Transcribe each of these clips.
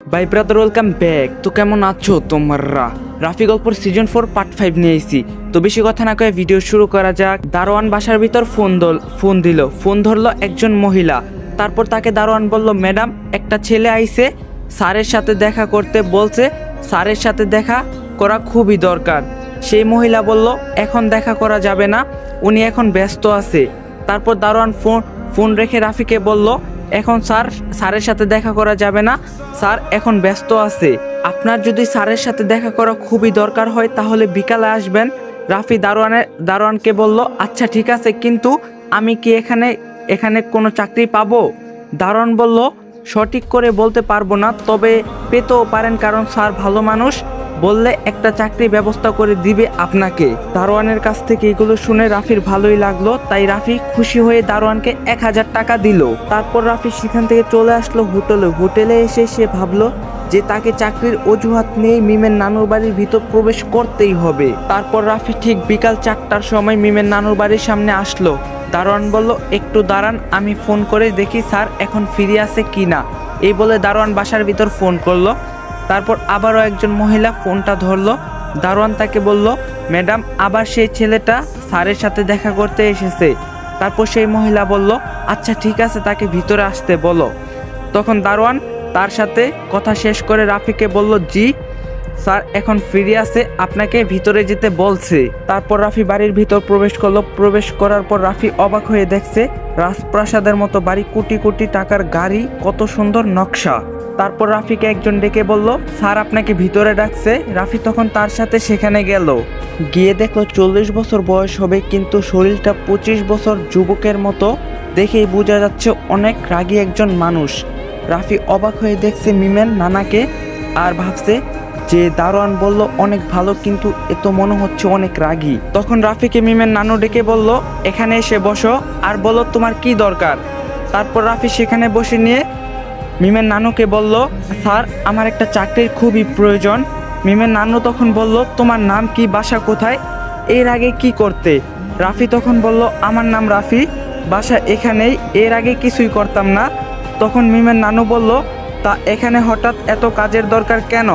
By brother welcome back তো কেমন আছো তোমরা? রাফি গল্পর সিজন ফোর পার্ট ফাইভ নিয়ে এসেছি তো বেশি কথা না কয়ে ভিডিও শুরু করা যাক। দারোয়ান বাসার ভিতর ফোন দল ফোন দিল। ফোন ধরলো একজন মহিলা। তারপর তাকে দারোয়ান বলল ম্যাডাম একটা ছেলে আইছে। স্যারের সাথে দেখা করতে বলছে। স্যারের সাথে দেখা করা খুবই দরকার। সেই মহিলা বলল, এখন দেখা করা যাবে না। উনি এখন ব্যস্ত আছে। তারপর দারোয়ান ফোন ফোন রেখে রাফিকে বলল এখন স্যার, স্যারের সাথে দেখা করা যাবে না। স্যার, এখন ব্যস্ত আছে। আপনার যদি স্যারের সাথে দেখা করা খুবই দরকার হয়, তাহলে বিকালে আসবেন। রাফি দারোয়ানের, দারোয়ানকে বলল আচ্ছা ঠিক আছে, কিন্তু আমি কি এখানে এখানে কোনো চাকরি পাবো? দারোয়ান বলল, সঠিক করে বলতে পারব না, তবে পেতেও পারেন, কারণ স্যার ভালো মানুষ। বললে একটা চাকরি ব্যবস্থা করে দিবে আপনাকে। দারোয়ানের কাছ থেকে এগুলো শুনে রাফির ভালোই লাগল, তাই রাফি খুশি হয়ে দারোয়ানকে এক হাজার টাকা দিল। তারপর রাফি সেখান থেকে চলে আসলো হোটেলে। হোটেলে এসে সে ভাবলো যে তাকে চাকরির অজুহাত নিয়ে মিমের নানুর বাড়ির ভিতর প্রবেশ করতেই হবে। তারপর রাফি ঠিক বিকাল চারটার সময় মিমের নানুর বাড়ির সামনে আসলো। দারোয়ান বলল, একটু দাঁড়ান, আমি ফোন করে দেখি স্যার এখন ফিরে আছে কি না এই বলে দারোয়ান বাসার ভিতর ফোন করল। তারপর আবারও একজন মহিলা ফোনটা ধরলো। দারোয়ান তাকে বলল, ম্যাডাম, আবার সেই ছেলেটা স্যারের সাথে দেখা করতে এসেছে। তারপর সেই মহিলা বলল আচ্ছা ঠিক আছে, তাকে ভিতরে আসতে বলো। তখন দারোয়ান তার সাথে কথা শেষ করে রাফিকে বলল, জি স্যার, এখন ফিরে আছে আপনাকে ভিতরে যেতে বলছে। তারপর রাফি বাড়ির ভিতর প্রবেশ করল। প্রবেশ করার পর রাফি অবাক হয়ে দেখছে, রাজপ্রাসাদের মতো বাড়ি কোটি কোটি টাকার গাড়ি, কত সুন্দর নকশা। তারপর রাফিকে একজন ডেকে বলল, স্যার, আপনাকে ভিতরে ডাকছে। রাফি তখন তার সাথে সেখানে গেল। গিয়ে দেখল, চল্লিশ বছর বয়স হবে, কিন্তু শরীরটা পঁচিশ বছর যুবকের মতো। দেখেই বোঝা যাচ্ছে, অনেক রাগী একজন মানুষ। রাফি অবাক হয়ে দেখছে মিমের নানাকে আর ভাবছে যে দারোয়ান বলল, অনেক ভালো, কিন্তু এত মনে হচ্ছে অনেক রাগী। তখন রাফিকে মিমের নানু ডেকে বলল, এখানে এসে বসো, আর বলো তোমার কি দরকার? তারপর রাফি সেখানে বসে নিয়ে মিমের নানুকে বলল, স্যার, আমার একটা চাকরির খুবই প্রয়োজন। মিমের নানু তখন বলল, তোমার নাম কি, বাসা কোথায়? এর আগে কি করতে? রাফি তখন বলল, আমার নাম রাফি, বাসা এখানেই, এর আগে কিছুই করতাম না। তখন মিমের নানু বলল, তা এখানে হঠাৎ এত কাজের দরকার কেন?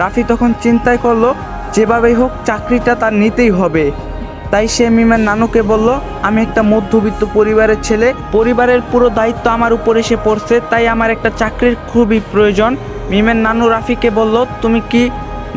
রাফি তখন চিন্তায় করল, যেভাবেই হোক, চাকরিটা তার নিতেই হবে। তাই সে মিমের নানুকে বলল, আমি একটা মধ্যবিত্ত পরিবারের ছেলে, পরিবারের পুরো দায়িত্ব আমার উপর এসে পড়ছে, তাই আমার একটা চাকরির খুবই প্রয়োজন। মিমের নানু রাফিকে বলল, তুমি কি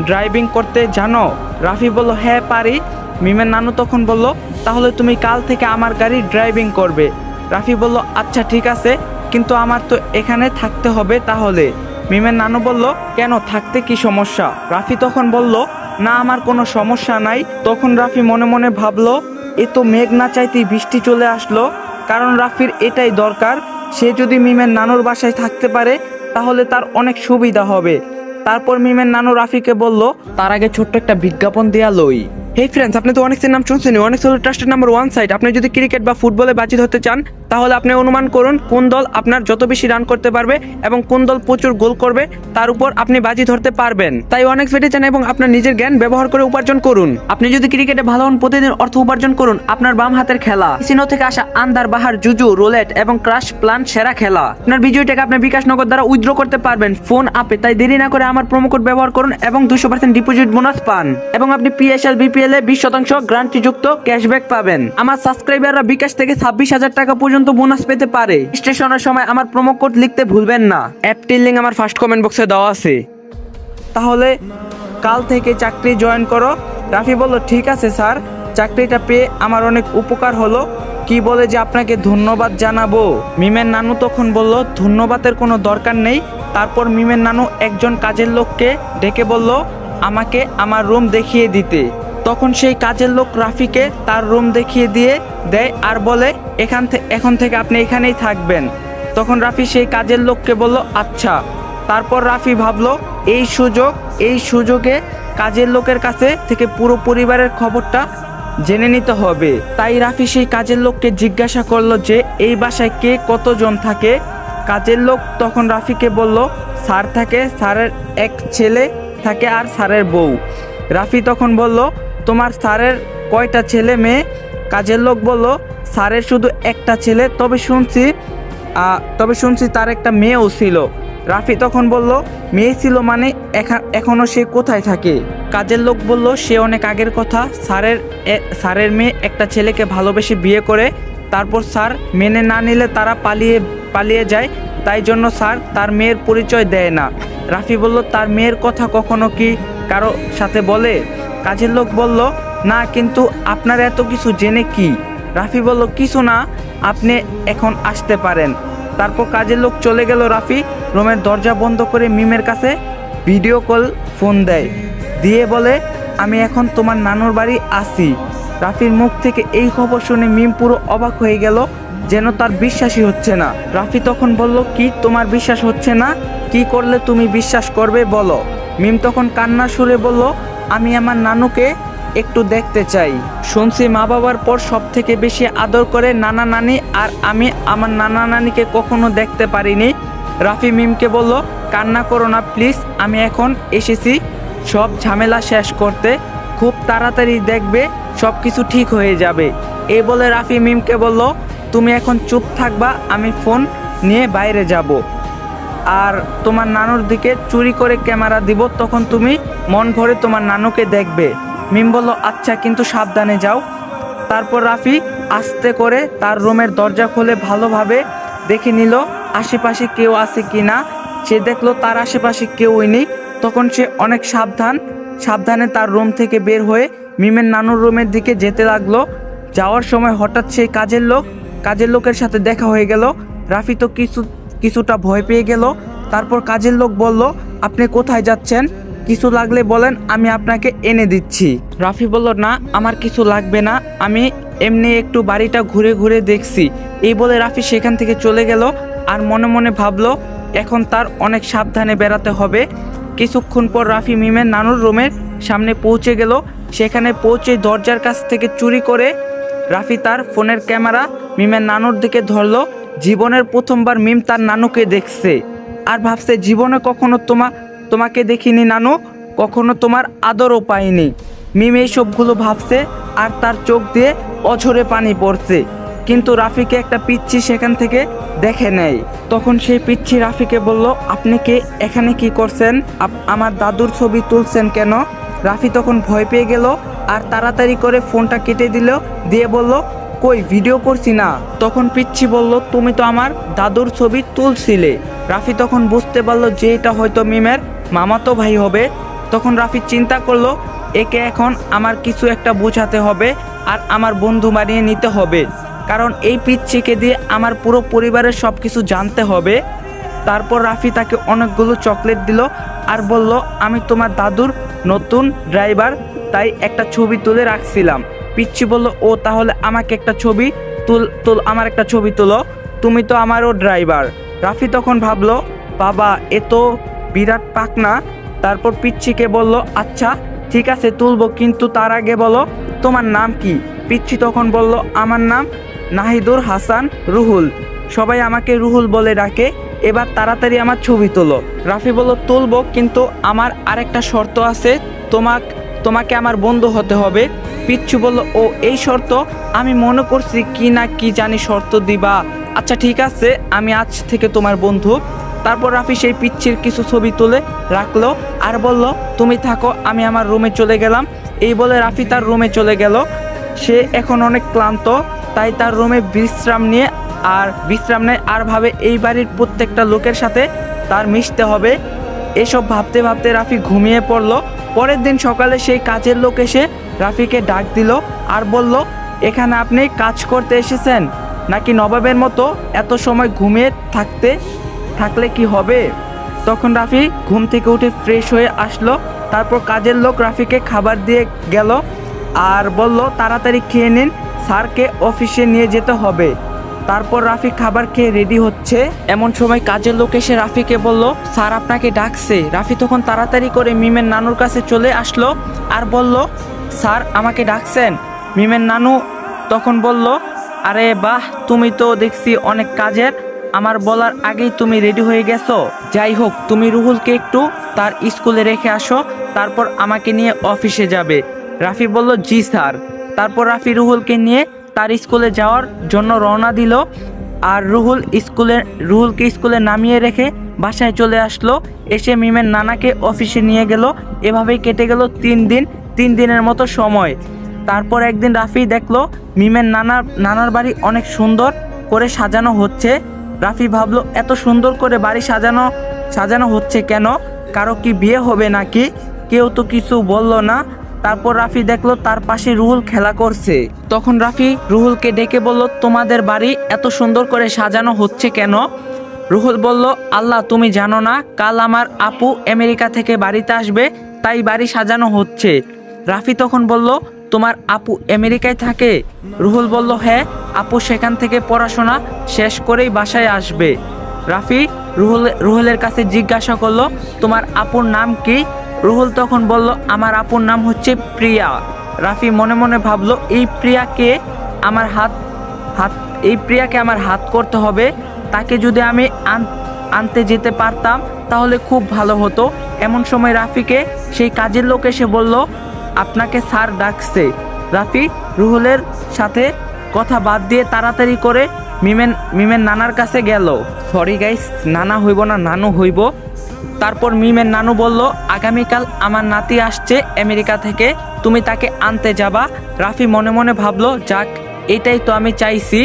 ড্রাইভিং করতে জানো? রাফি বলল হ্যাঁ পারি। মিমের নানু তখন বলল, তাহলে তুমি কাল থেকে আমার গাড়ি ড্রাইভিং করবে। রাফি বলল আচ্ছা ঠিক আছে, কিন্তু আমার তো এখানে থাকতে হবে তাহলে। মিমের নানু বলল, কেন? থাকতে কি সমস্যা? রাফি তখন বলল, না, আমার কোনো সমস্যা নাই। তখন রাফি মনে মনে ভাবলো, এ তো মেঘ না চাইতেই বৃষ্টি চলে আসলো। কারণ রাফির এটাই দরকার, সে যদি মিমের নানুর বাসায় থাকতে পারে, তাহলে তার অনেক সুবিধা হবে। তারপর মিমের নানু রাফিকে বলল, তার আগে ছোট্ট একটা বিজ্ঞাপন দেয়া লই। হে ফ্রেন্ডস আপনি তো অনেক নাম শুনছেন, অনেক ট্রাস্টের নাম্বার ওয়ান সাইড আপনি যদি ক্রিকেট বা ফুটবলে বাজিত হতে চান, তাহলে আপনি অনুমান করুন কোন দল আপনার যত বেশি রান করতে পারবে এবং কোন দল প্রচুর গোল করবে, তার উপর আপনি বাজি ধরতে পারবেন। তাই অনেক ফেটে চান এবং আপনার নিজের জ্ঞান ব্যবহার করে উপার্জন করুন। আপনি যদি ক্রিকেটে ভালো হন, প্রতিদিন অর্থ উপার্জন করুন আপনার বাম হাতের খেলা। সিনো থেকে আসা আন্দার বাহার, জুজু রোলেট এবং ক্রাশ প্লান সেরা খেলা। আপনার বিজয়ী টাকা আপনি বিকাশ নগদ দ্বারা উইথড্র করতে পারবেন। ফোন আপে তাই দেরি না করে আমার প্রোমো কোড ব্যবহার করুন এবং দুশো পার্সেন্ট ডিপোজিট বোনাস পান। এবং আপনি পিএসএল বিপিএল এ বিশ শতাংশ গ্রান্টি যুক্ত ক্যাশব্যাক পাবেন। আমার সাবস্ক্রাইবাররা বিকাশ থেকে ছাব্বিশ হাজার টাকা পর্যন্ত বোনাস পেতে পারে। স্টেশনের সময় আমার প্রোমো কোড লিখতে ভুলবেন না। অ্যাপটির লিঙ্ক আমার ফার্স্ট কমেন্ট বক্সে দেওয়া আছে। তাহলে কাল থেকে চাকরি জয়েন করো। রাফি বলল, ঠিক আছে স্যার। চাকরিটা পেয়ে আমার অনেক উপকার হলো। কি বলে যে আপনাকে ধন্যবাদ জানাব? মিমের নানু তখন বলল, ধন্যবাদের কোনো দরকার নেই। তারপর মিমের নানু একজন কাজের লোককে ডেকে বলল, আমাকে আমার রুম দেখিয়ে দিতে। তখন সেই কাজের লোক রাফিকে তার রুম দেখিয়ে দিয়ে দেয় আর বলে, এখান থেকে এখন থেকে আপনি এখানেই থাকবেন। তখন রাফি সেই কাজের লোককে বলল আচ্ছা। তারপর রাফি ভাবলো, এই সুযোগ, এই সুযোগে কাজের লোকের কাছে থেকে পুরো পরিবারের খবরটা জেনে নিতে হবে। তাই রাফি সেই কাজের লোককে জিজ্ঞাসা করল যে, এই বাসায় কে কতজন থাকে? কাজের লোক তখন রাফিকে বলল, স্যার থাকে, স্যারের এক ছেলে থাকে আর স্যারের বউ। রাফি তখন বলল তোমার স্যারের কয়টা ছেলে মেয়ে? কাজের লোক বলল, স্যারের শুধু একটা ছেলে। তবে শুনছি তবে শুনছি তার একটা মেয়েও ছিল। রাফি তখন বলল, মেয়ে ছিল মানে এখা- এখনও সে কোথায় থাকে? কাজের লোক বলল, সে অনেক আগের কথা। স্যারের স্যারের মেয়ে একটা ছেলেকে ভালোবেসে বিয়ে করে। তারপর স্যার মেনে না নিলে তারা পালিয়ে পালিয়ে যায়। তাই জন্য স্যার তার মেয়ের পরিচয় দেয় না। রাফি বলল, তার মেয়ের কথা কখনো কি কারও সাথে বলে? কাজের লোক বলল, না, কিন্তু আপনার এত কিছু জেনে কি? রাফি বলল, কিছু না, আপনি এখন আসতে পারেন। তারপর কাজের লোক চলে গেল রাফি, রুমের দরজা বন্ধ করে মিমের কাছে ভিডিও কল ফোন দেয়। দিয়ে বলে, আমি এখন তোমার নানুর বাড়ি আসি। রাফির মুখ থেকে এই খবর শুনে মিম পুরো অবাক হয়ে গেল, যেন তার বিশ্বাসই হচ্ছে না। রাফি তখন বলল, কি তোমার বিশ্বাস হচ্ছে না? কি করলে তুমি বিশ্বাস করবে বলো? মিম তখন কান্না সুরে বলল আমি আমার নানুকে একটু দেখতে চাই। শুনছি মা বাবার পর সব থেকে বেশি আদর করে নানা নানি আর আমি আমার নানা নানিকে কখনো দেখতে পারিনি। রাফি মিমকে বলল, কান্না করো না, প্লিজ, আমি এখন এসেছি। সব ঝামেলা শেষ করতে। খুব তাড়াতাড়ি দেখবে সব কিছু ঠিক হয়ে যাবে। এই বলে রাফি মিমকে বলল, তুমি এখন চুপ থাকবা, আমি ফোন নিয়ে বাইরে যাব। আর তোমার নানুর দিকে চুরি করে ক্যামেরা দিব, তখন তুমি মন ভরে তোমার নানুকে দেখবে। মিম বলল আচ্ছা কিন্তু সাবধানে যাও। তারপর রাফি আস্তে করে তার রুমের দরজা খুলে ভালোভাবে দেখে নিল, আশেপাশে কেউ আছে কি না? সে দেখল, তার আশেপাশে কেউই নেই। তখন সে অনেক সাবধান, সাবধানে তার রুম থেকে বের হয়ে মিমের নানুর রুমের দিকে যেতে লাগল। যাওয়ার সময় হঠাৎ সেই কাজের লোক, কাজের লোকের সাথে দেখা হয়ে গেল। রাফি তো কিছু কিছুটা ভয় পেয়ে গেল। তারপর কাজের লোক বলল, আপনি কোথায় যাচ্ছেন? কিছু লাগলে বলেন, আমি আপনাকে এনে দিচ্ছি। রাফি বলল, না, আমার কিছু লাগবে না। আমি এমনি একটু বাড়িটা ঘুরে ঘুরে দেখছি। এই বলে রাফি সেখান থেকে চলে গেল আর মনে মনে ভাবলো, এখন তার অনেক সাবধানে বেড়াতে হবে। কিছুক্ষণ পর রাফি মিমের নানুর রুমের সামনে পৌঁছে গেল। সেখানে পৌঁছে দরজার কাছ থেকে চুরি করে রাফি তার ফোনের ক্যামেরা মিমের নানুর দিকে ধরলো। জীবনের প্রথমবার মিম তার নানুকে দেখছে আর ভাবছে, জীবনে কখনো তোমা, তোমাকে দেখিনি নানু, কখনো তোমার আদরও পাইনি। মিম এই সবগুলো ভাবছে আর তার চোখ দিয়ে অঝরে পানি পড়ছে। কিন্তু রাফিকে একটা পিচ্ছি সেখান থেকে দেখে নেয়। তখন সেই পিচ্ছি রাফিকে বলল, আপনি কে? এখানে কি করছেন? আমার দাদুর ছবি তুলছেন কেন? রাফি তখন ভয় পেয়ে গেল আর তাড়াতাড়ি করে ফোনটা কেটে দিল, দিয়ে বলল কই ভিডিও করছি না। তখন পিচ্ছি বলল, তুমি তো আমার দাদুর ছবি তুলছিলে। রাফি তখন বুঝতে পারল যে এটা হয়তো মিমের মামাতো ভাই হবে। তখন রাফি চিন্তা করল, একে এখন আমার কিছু একটা বোঝাতে হবে আর আমার বন্ধু বানিয়ে নিতে হবে। কারণ এই পিচ্ছিকে দিয়ে আমার পুরো পরিবারের সব কিছু জানতে হবে। তারপর রাফি তাকে অনেকগুলো চকলেট দিল আর বলল, আমি তোমার দাদুর নতুন ড্রাইভার, তাই একটা ছবি তুলে রাখছিলাম। পিচ্ছি বলল, ও তাহলে আমাকে একটা ছবি তুল তুল, আমার একটা ছবি তুলো। তুমি তো আমারও ড্রাইভার। রাফি তখন ভাবলো, বাবা, এ তো বিরাট পাকনা। তারপর পিচ্ছিকে বলল আচ্ছা ঠিক আছে, তুলবো, কিন্তু তার আগে বলো, তোমার নাম কি? পিচ্ছি তখন বলল, আমার নাম নাহিদুর হাসান রুহুল। সবাই আমাকে রুহুল বলে ডাকে, এবার তাড়াতাড়ি আমার ছবি তোলো। রাফি বলল, তুলবো, কিন্তু আমার আরেকটা শর্ত আছে, তোমাক, তোমাকে আমার বন্ধু হতে হবে। পিচ্ছু বলল, ও, এই শর্ত আমি মনে করছি কি না কি জানি শর্ত দিবা। আচ্ছা ঠিক আছে, আমি আজ থেকে তোমার বন্ধু। তারপর রাফি সেই পিচ্ছির কিছু ছবি তুলে রাখল আর বলল, তুমি থাকো, আমি আমার রুমে চলে গেলাম। এই বলে রাফি তার রুমে চলে গেল। সে এখন অনেক ক্লান্ত, তাই তার রুমে বিশ্রাম নিয়ে আর বিশ্রাম নেয় আর ভাবে এই বাড়ির প্রত্যেকটা লোকের সাথে তার মিশতে হবে। এসব ভাবতে ভাবতে রাফি ঘুমিয়ে পড়ল। পরের দিন সকালে সেই কাজের লোক এসে রাফিকে ডাক দিল আর বলল, এখানে আপনি কাজ করতে এসেছেন? নাকি নবাবের মতো এত সময় ঘুমিয়ে থাকতে, থাকলে কি হবে? তখন রাফি ঘুম থেকে উঠে ফ্রেশ হয়ে আসলো। তারপর কাজের লোক রাফিকে খাবার দিয়ে গেল আর বলল, তাড়াতাড়ি খেয়ে নিন, স্যারকে অফিসে নিয়ে যেতে হবে। তারপর রাফি খাবার খেয়ে রেডি হচ্ছে। এমন সময় কাজের লোক এসে রাফিকে বলল, স্যার, আপনাকে ডাকছে। রাফি তখন তাড়াতাড়ি করে মিমের নানুর কাছে চলে আসলো আর বলল, স্যার, আমাকে ডাকছেন। মিমের নানু তখন বলল, আরে বাহ, তুমি তো দেখছি অনেক কাজের। আমার বলার আগেই তুমি রেডি হয়ে গেছো। যাই হোক, তুমি রুহুলকে একটু তার স্কুলে রেখে আসো, তারপর আমাকে নিয়ে অফিসে যাবে। রাফি বলল, জি, স্যার। তারপর রাফি রুহুলকে নিয়ে তার স্কুলে যাওয়ার জন্য রওনা দিল আর রুহুল স্কুলে, রুহুলকে স্কুলে নামিয়ে রেখে বাসায় চলে আসলো। এসে মিমের নানাকে অফিসে নিয়ে গেল। এভাবেই কেটে গেল তিন দিন, তিন দিনের মতো সময়। তারপর একদিন রাফি দেখল মিমের নানার নানার বাড়ি অনেক সুন্দর করে সাজানো হচ্ছে। রাফি ভাবলো, এত সুন্দর করে বাড়ি সাজানো সাজানো হচ্ছে কেন? কারও কি বিয়ে হবে নাকি? কেউ তো কিছু বলল না। তারপর রাফি দেখল তার পাশে রুহুল খেলা করছে। তখন রাফি রুহুলকে ডেকে বলল, তোমাদের বাড়ি এত সুন্দর করে সাজানো হচ্ছে কেন? রুহুল বলল, আল্লাহ, তুমি জানো না, কাল আমার আপু আমেরিকা থেকে বাড়িতে আসবে, তাই বাড়ি সাজানো হচ্ছে। রাফি তখন বলল, তোমার আপু আমেরিকায় থাকে? রুহুল বলল হ্যাঁ আপু সেখান থেকে পড়াশোনা শেষ করেই বাসায় আসবে। রাফি রুহুল, রুহুলের কাছে জিজ্ঞাসা করল, তোমার আপুর নাম কি? রুহুল তখন বলল, আমার আপুর নাম হচ্ছে প্রিয়া। রাফি মনে মনে ভাবলো, এই প্রিয়াকে আমার হাত হাত, এই প্রিয়াকে আমার হাত করতে হবে। তাকে যদি আমি আন- আনতে যেতে পারতাম, তাহলে খুব ভালো হতো। এমন সময় রাফিকে, সেই কাজের লোক এসে বলল, আপনাকে স্যার ডাকছে। রাফি রুহুলের সাথে কথা বাদ দিয়ে তাড়াতাড়ি করে মিমেন মিমের নানার কাছে গেল। সরি গাইস, নানা হইব না, নানু হইব। তারপর মিমের নানু বলল, আগামীকাল আমার নাতি আসছে আমেরিকা থেকে, তুমি তাকে আনতে যাবা। রাফি মনে মনে ভাবলো, যাক, এটাই তো আমি চাইছি,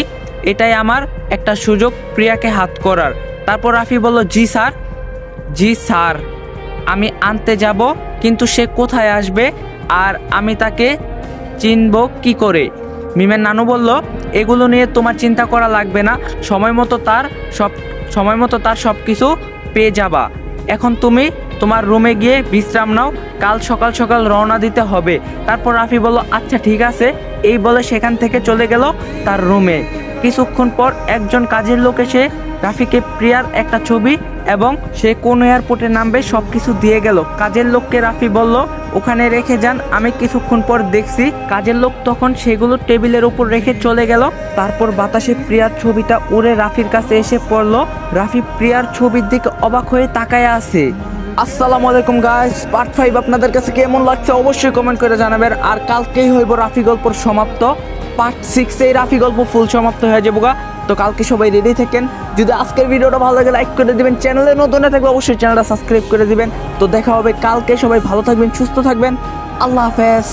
এটাই আমার একটা সুযোগ প্রিয়াকে হাত করার। তারপর রাফি বলল, জি স্যার। জি স্যার, আমি আনতে যাব, কিন্তু সে কোথায় আসবে আর আমি তাকে চিনব কি করে? মিমের নানু বলল, এগুলো নিয়ে তোমার চিন্তা করা লাগবে না, সময় মতো তার সব, সময় মতো তার সব কিছু পেয়ে যাবা। এখন তুমি তোমার রুমে গিয়ে বিশ্রাম নাও, কাল সকাল সকাল রওনা দিতে হবে। তারপর রাফি বলল আচ্ছা ঠিক আছে। এই বলে সেখান থেকে চলে গেল তার রুমে। কিছুক্ষণ পর একজন কাজের লোক এসে রাফিকে প্রিয়ার একটা ছবি এবং সে কোন এয়ারপোর্টে নামবে সব কিছু দিয়ে গেল। কাজের লোককে রাফি বলল ওখানে রেখে যান। আমি কিছুক্ষণ পর দেখছি কাজের লোক তখন সেগুলো টেবিলের উপর রেখে চলে গেল। তারপর বাতাসে প্রিয়ার ছবিটা উড়ে রাফির কাছে এসে পড়ল। রাফি প্রিয়ার ছবির দিকে অবাক হয়ে তাকায় আছে। আসসালামু আলাইকুম গাইস পার্ট ফাইভ আপনাদের কাছে কেমন লাগছে অবশ্যই কমেন্ট করে জানাবেন। আর কালকেই হইব রাফি গল্পর সমাপ্ত। পার্ট সিক্স এই রাফি গল্প ফুল সমাপ্ত হয়ে যাব গা। তো কালকে সবাই রেডি থাকেন। যদি আজকের ভিডিওটা ভালো লাগে লাইক করে দিবেন। চ্যানেলে নতুন না থাকলে অবশ্যই চ্যানেলটা সাবস্ক্রাইব করে দিবেন। তো দেখা হবে কালকে। সবাই ভালো থাকবেন, সুস্থ থাকবেন। আল্লাহ হাফেজ।